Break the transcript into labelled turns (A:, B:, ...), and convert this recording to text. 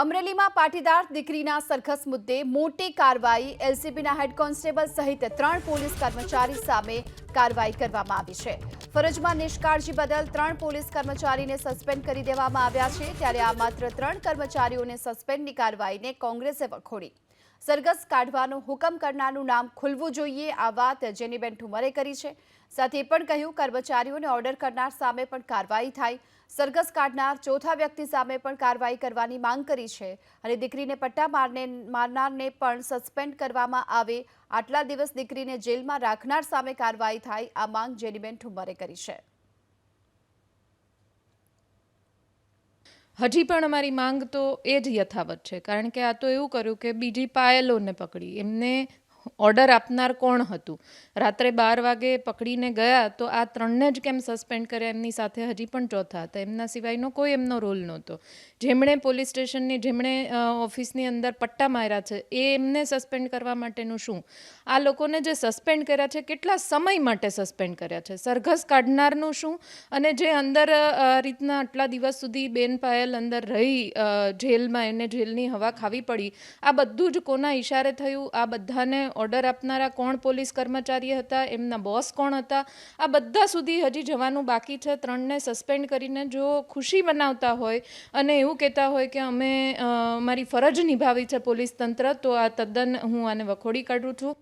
A: અમરેલીમાં પાટીદાર દીકરીના સરઘસ મુદ્દે મોટી કાર્યવાહી. એલસીબીના હેડ કોન્સ્ટેબલ સહિત ત્રણ પોલીસ કર્મચારી સામે કાર્યવાહી કરવામાં આવી છે. ફરજમાં નિષ્કાળજી બદલ ત્રણ પોલીસ કર્મચારીને સસ્પેન્ડ કરી દેવામાં આવ્યા છે. ત્યારે આ માત્ર ત્રણ કર્મચારીઓને સસ્પેન્ડની કાર્યવાહીને કોંગ્રેસે વખોડી. સરઘસ કાઢવાનો હુકમ કરનારનું નામ ખુલવું જોઈએ, આ વાત જેનીબેન ઠુમરે કરી છે. સાથે પણ કહ્યું, કર્મચારીઓને ઓર્ડર કરનાર સામે પણ કાર્યવાહી થાય. સરઘસ કાઢનાર ચોથા વ્યક્તિ સામે પણ કાર્યવાહી કરવાની માંગ કરી છે અને દીકરીને પટ્ટા મારને, મારનારને પણ સસ્પેન્ડ કરવામાં આવે. આટલા દિવસ દીકરીને જેલમાં રાખનાર સામે કાર્યવાહી થાય, આ માંગ જેનીબેન ઠુમરે કરી છે.
B: હજી પણ અમારી માંગ તો એ જ યથાવત છે. કારણ કે આ તો એવું કર્યું કે બીજી પાયલોને પકડી. એમને ઓર્ડર આપનાર કોણ હતું? રાત્રે બાર વાગે પકડીને ગયા તો આ ત્રણને જ કેમ સસ્પેન્ડ કર્યા? એમની સાથે હજી પણ ચોથા હતા. એમના સિવાયનો કોઈ એમનો રોલ નહોતો. જેમણે પોલીસ સ્ટેશનની, જેમણે ઓફિસની અંદર પટ્ટા માર્યા છે, એ એમને સસ્પેન્ડ કરવા માટેનું શું? આ લોકોને જે સસ્પેન્ડ કર્યા છે, કેટલા સમય માટે સસ્પેન્ડ કર્યા છે? સરઘસ કાઢનારનું શું? અને જે અંદર રીતના આટલા દિવસ સુધી બેન પાયલ અંદર રહી જેલમાં, એને જેલની હવા ખાવી પડી, આ બધું જ કોના ઈશારે થયું? આ બધાને ઓર્ડર આપનારા કોણ પોલીસ કર્મચારી હતા, એમના બોસ કોણ હતા, આ બધા સુધી હજી જવાનું બાકી છે. ત્રણને સસ્પેન્ડ કરીને જો ખુશી મનાવતા હોય અને એવું કહેતા હોય કે અમે મારી ફરજ નિભાવી છે પોલીસ તંત્ર, તો આ તદ્દન હું આને વખોડી કાઢું છું.